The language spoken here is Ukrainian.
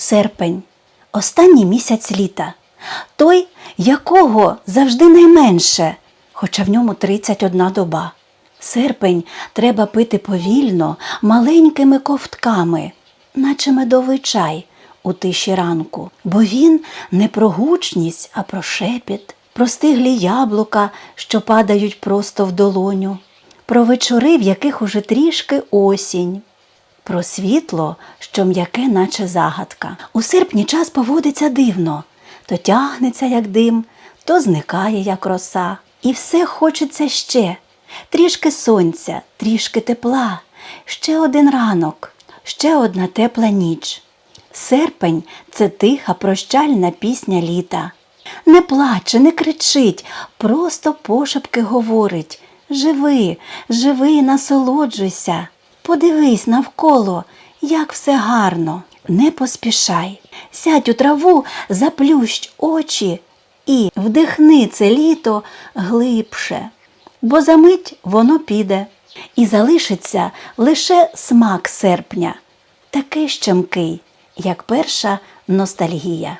Серпень останній місяць літа, той, якого завжди найменше, хоча в ньому 31 доба. Серпень треба пити повільно, маленькими ковтками, наче медовий чай у тиші ранку, бо він не про гучність, а про шепіт, про стиглі яблука, що падають просто в долоню, про вечори, в яких уже трішки осінь, про світло, що м'яке, наче загадка. У серпні час поводиться дивно, то тягнеться, як дим, то зникає, як роса. І все хочеться ще. Трішки сонця, трішки тепла, ще один ранок, ще одна тепла ніч. Серпень це тиха прощальна пісня літа. Не плаче, не кричить, просто пошепки говорить. Живи, живи, насолоджуйся. Подивись навколо, як все гарно. Не поспішай. Сядь у траву, заплющ очі і вдихни це літо глибше, бо за мить воно піде, і залишиться лише смак серпня, такий щемкий, як перша ностальгія.